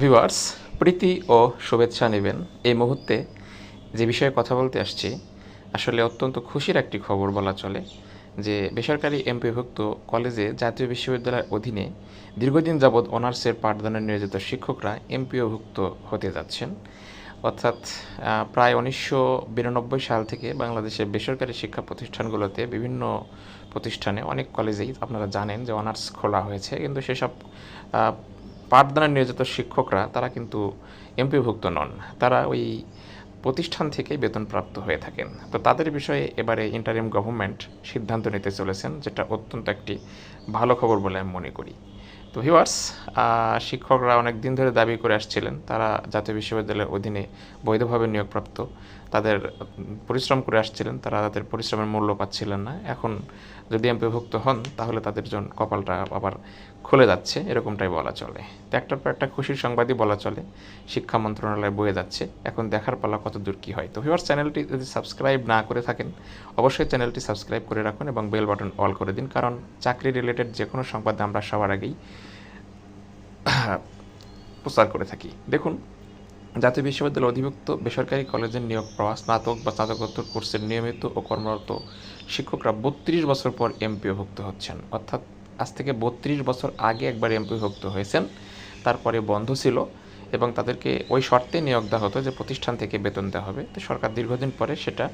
Viewers, প্রীতি ও শুভেচ্ছা নেবেন। এই মুহূর্তে যে বিষয়ে কথা বলতে আসছি, আসলে অত্যন্ত খুশির একটি খবর বলা চলে যে বেসরকারি এমপিভুক্ত কলেজে জাতীয় বিশ্ববিদ্যালয়ের অধীনে দীর্ঘদিন যাবৎ অনার্সের পাঠদানে নিয়োজিত শিক্ষকরা এমপিওভুক্ত হতে যাচ্ছেন। অর্থাৎ প্রায় উনিশশো বিরানব্বই সাল থেকে বাংলাদেশের বেসরকারি শিক্ষা প্রতিষ্ঠানগুলোতে বিভিন্ন প্রতিষ্ঠানে অনেক কলেজেই আপনারা জানেন যে অনার্স খোলা হয়েছে। কিন্তু সেসব পাঠদানে নিয়োজিত শিক্ষকরা, তারা কিন্তু এমপিভুক্ত নন। তারা ওই প্রতিষ্ঠান থেকেই বেতনপ্রাপ্ত হয়ে থাকেন। তো তাদের বিষয়ে এবারে ইন্টারিম গভর্নমেন্ট সিদ্ধান্ত নিতে চলেছেন, যেটা অত্যন্ত একটি ভালো খবর বলে আমি মনে করি। তো ভিউয়ার্স শিক্ষকরা অনেক দিন ধরে দাবি করে আসছিলেন, তারা জাতীয় বিশ্ববিদ্যালয়ের অধীনে বৈধভাবে নিয়োগপ্রাপ্ত। তাদের পরিশ্রম করে আসছিলেন, তারা তাদের পরিশ্রমের মূল্য পাচ্ছিলেন না। এখন যদি এমপিভুক্ত হন, তাহলে তাদের জন্য কপালটা আবার খুলে যাচ্ছে, এরকমটাই বলা চলে। তো একটার পর একটা খুশির সংবাদই বলা চলে, শিক্ষা মন্ত্রণালয় বয়ে যাচ্ছে। এখন দেখার পালা কত দূর কী হয়? তো ভিউয়ার্স চ্যানেলটি যদি সাবস্ক্রাইব না করে থাকেন, অবশ্যই চ্যানেলটি সাবস্ক্রাইব করে রাখুন এবং বেল বাটন অল করে দিন, কারণ চাকরি রিলেটেড যে কোনো সংবাদ আমরা সবার আগেই প্রচার করে থাকি। দেখুন জাতীয় বিশ্ববিদ্যালয় অধিভুক্ত বেসরকারি কলেজের নিয়োগ পাওয়া স্নাতক বা স্নাতকোত্তর কোর্সের নিয়মিত ও কর্মরত শিক্ষকরা বত্রিশ বছর পর এমপিওভুক্ত হচ্ছেন। অর্থাৎ আজ থেকে বত্রিশ বছর আগে একবার এমপিভুক্ত হয়েছেন। তারপরে বন্ধ ছিল। এবং তাদেরকে ওই শর্তে নিয়োগ দেওয়া হতো যে প্রতিষ্ঠান থেকে বেতন দেওয়া হবে। তো সরকার দীর্ঘদিন পরে সেটা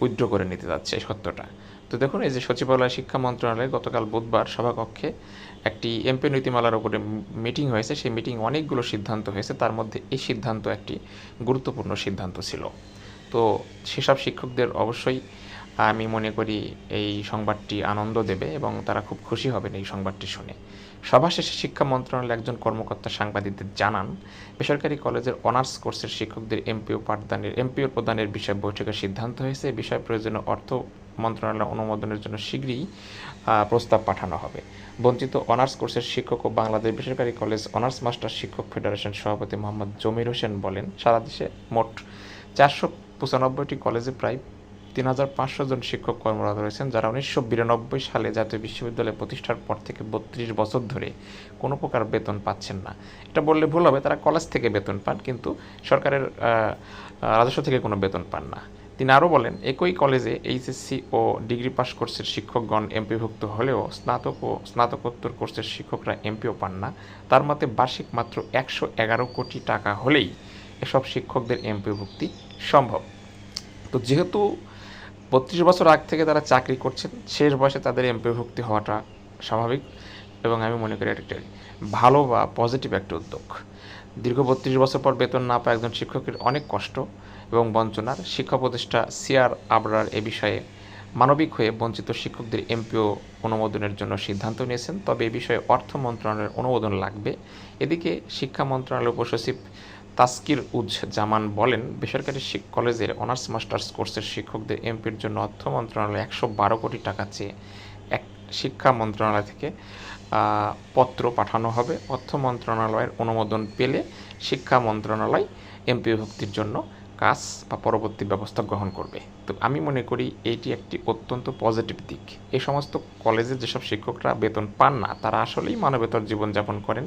উইথড্র করে নিতে যাচ্ছে এই সত্যটা। তো দেখুন, এই যে সচিবালয় শিক্ষা মন্ত্রণালয়ে গতকাল বুধবার সভাকক্ষে একটি এমপি নীতিমালার উপরে মিটিং হয়েছে। সেই মিটিং অনেকগুলো সিদ্ধান্ত হয়েছে। তার মধ্যে এই সিদ্ধান্ত একটি গুরুত্বপূর্ণ সিদ্ধান্ত ছিল। তো সেসব শিক্ষকদের অবশ্যই আমি মনে করি এই সংবাদটি আনন্দ দেবে এবং তারা খুব খুশি হবেন এই সংবাদটি শুনে। সভা শেষে শিক্ষা মন্ত্রণালয়ের একজন কর্মকর্তা সাংবাদিকদের জানান, বেসরকারি কলেজের অনার্স কোর্সের শিক্ষকদের এমপিও পাঠদানের, এমপিও প্রদানের বিষয়ে বৈঠকের সিদ্ধান্ত হয়েছে। বিষয় প্রয়োজনীয় অর্থ মন্ত্রণালয়ের অনুমোদনের জন্য শীঘ্রই প্রস্তাব পাঠানো হবে। বঞ্চিত অনার্স কোর্সের শিক্ষক ও বাংলাদেশ বেসরকারি কলেজ অনার্স মাস্টার শিক্ষক ফেডারেশন সভাপতি মোহাম্মদ জমির হোসেন বলেন, সারা দেশে মোট চারশো পঁচানব্বইটি কলেজে প্রায় তিন হাজার পাঁচশো জন শিক্ষক কর্মরত রয়েছেন, যারা উনিশশো বিরানব্বই সালে জাতীয় বিশ্ববিদ্যালয় প্রতিষ্ঠার পর থেকে বত্রিশ বছর ধরে কোনো প্রকার বেতন পাচ্ছেন না। এটা বললে ভুল হবে, তারা কলেজ থেকে বেতন পান, কিন্তু সরকারের রাজস্ব থেকে কোনো বেতন পান না। তিনি আরও বলেন, একই কলেজে এইচএসসি ও ডিগ্রি পাস কোর্সের শিক্ষকগণ এমপিভুক্ত হলেও স্নাতক ও স্নাতকোত্তর কোর্সের শিক্ষকরা এমপিও পান না। তার মতে বার্ষিক মাত্র একশো এগারো কোটি টাকা হলেই এসব শিক্ষকদের এমপিভুক্তি সম্ভব। তো যেহেতু বত্রিশ বছর আগ থেকে তারা চাকরি করছেন, শেষ বয়সে তাদের এমপিভুক্তি হওয়াটা স্বাভাবিক এবং আমি মনে করি এটা ভালো বা পজিটিভ একটা উদ্যোগ। দীর্ঘ বত্রিশ বছর পর বেতন না পাওয়া একজন শিক্ষকের অনেক কষ্ট এবং বঞ্চনার শিক্ষা প্রতিষ্ঠা সিআর আবরার এ বিষয়ে মানবিক হয়ে বঞ্চিত শিক্ষকদের এমপিও অনুমোদনের জন্য সিদ্ধান্ত নিয়েছেন। তবে এ বিষয়ে অর্থ মন্ত্রণালয়ের অনুমোদন লাগবে। এদিকে শিক্ষা মন্ত্রণালয়ের উপসচিব তাস্কির উজ জামান বলেন, বেসরকারি কলেজের অনার্স মাস্টার্স কোর্সের শিক্ষকদের এমপির জন্য অর্থ মন্ত্রণালয় একশো বারো কোটি টাকা চেয়ে এক শিক্ষা মন্ত্রণালয় থেকে পত্র পাঠানো হবে। অর্থ মন্ত্রণালয়ের অনুমোদন পেলে শিক্ষা মন্ত্রণালয় এমপি ভক্তির জন্য কাজ বা পরবর্তী ব্যবস্থা গ্রহণ করবে। তো আমি মনে করি এটি একটি অত্যন্ত পজিটিভ দিক। এই সমস্ত কলেজে যেসব শিক্ষকরা বেতন পান না, তারা আসলেই মানবেতর জীবনযাপন করেন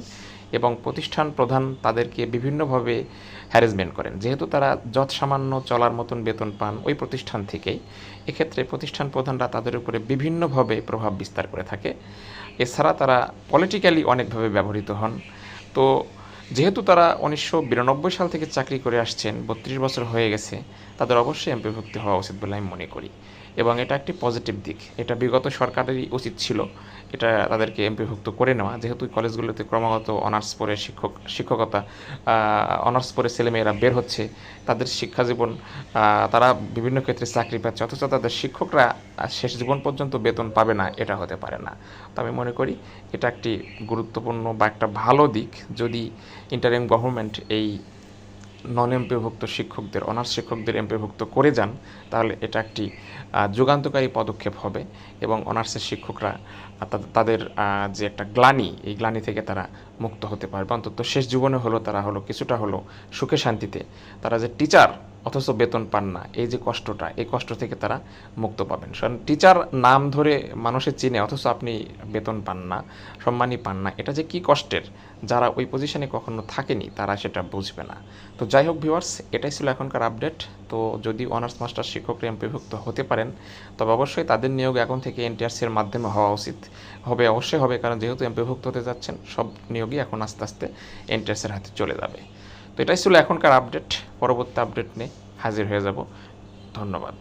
এবং প্রতিষ্ঠান প্রধান তাদেরকে বিভিন্নভাবে হ্যারাসমেন্ট করেন। যেহেতু তারা যৎসামান্য চলার মতন বেতন পান ওই প্রতিষ্ঠান থেকেই, এক্ষেত্রে প্রতিষ্ঠান প্রধানরা তাদের উপরে বিভিন্নভাবে প্রভাব বিস্তার করে থাকে। এছাড়া তারা পলিটিক্যালি অনেকভাবে ব্যবহৃত হন। তো যেহেতু তারা উনিশশো বিরানব্বই সাল থেকে চাকরি করে আসছেন, বত্রিশ বছর হয়ে গেছে, তাদের অবশ্যই এমপিভুক্তি হওয়া উচিত বলে আমি মনে করি। এবং এটা একটি পজিটিভ দিক। এটা বিগত সরকারেরই উচিত ছিল। এটা তাদেরকে এমপিভুক্ত করে নেওয়া। যেহেতু কলেজগুলোতে ক্রমাগত অনার্স পড়ে শিক্ষক, শিক্ষকতা অনার্স পড়ে ছেলেমেয়েরা বের হচ্ছে, তাদের শিক্ষা জীবন তারা বিভিন্ন ক্ষেত্রে চাকরি পাচ্ছে, অথচ তাদের শিক্ষকরা শেষ জীবন পর্যন্ত বেতন পাবে না, এটা হতে পারে না। তো আমি মনে করি এটা একটি গুরুত্বপূর্ণ বা একটা ভালো দিক যদি ইন্টারিম গভর্নমেন্ট এই নন এমপিভুক্ত শিক্ষকদের, অনার্স শিক্ষকদের এমপিভুক্ত করে যান, তাহলে এটা একটি যুগান্তকারী পদক্ষেপ হবে এবং অনার্সের শিক্ষকরা তাদের যে একটা গ্লানি, এই গ্লানি থেকে তারা মুক্ত হতে পারবে। অন্তত শেষ জীবনে হলো তারা হলো, কিছুটা হলো সুখে শান্তিতে। তারা যে টিচার অথচ বেতন পান না, এই যে কষ্টটা, এই কষ্ট থেকে তারা মুক্ত পাবেন। কারণ টিচার নাম ধরে মানুষের চিনে, অথচ আপনি বেতন পান না, সম্মানই পান না। এটা যে কি কষ্টের, যারা ওই পজিশনে কখনো থাকেনি, তারা সেটা বুঝবে না। তো যাই হোক ভিউয়ার্স এটাই ছিল এখনকার আপডেট তো যদি অনার্স মাস্টার শিক্ষকরা এমপিভুক্ত হতে পারেন, তবে অবশ্যই তাদের নিয়োগ এখন থেকে এনটিআরসির মাধ্যমে হওয়া উচিত। হবে, অবশ্যই হবে, কারণ যেহেতু এমপিভুক্ত হতে যাচ্ছেন, সব নিয়োগই এখন আস্তে আস্তে এন্ট্রেসের হাতে চলে যাবে। তো এটাই ছিল এখনকার আপডেট পরবর্তী আপডেট নিয়ে হাজির হয়ে যাব। ধন্যবাদ।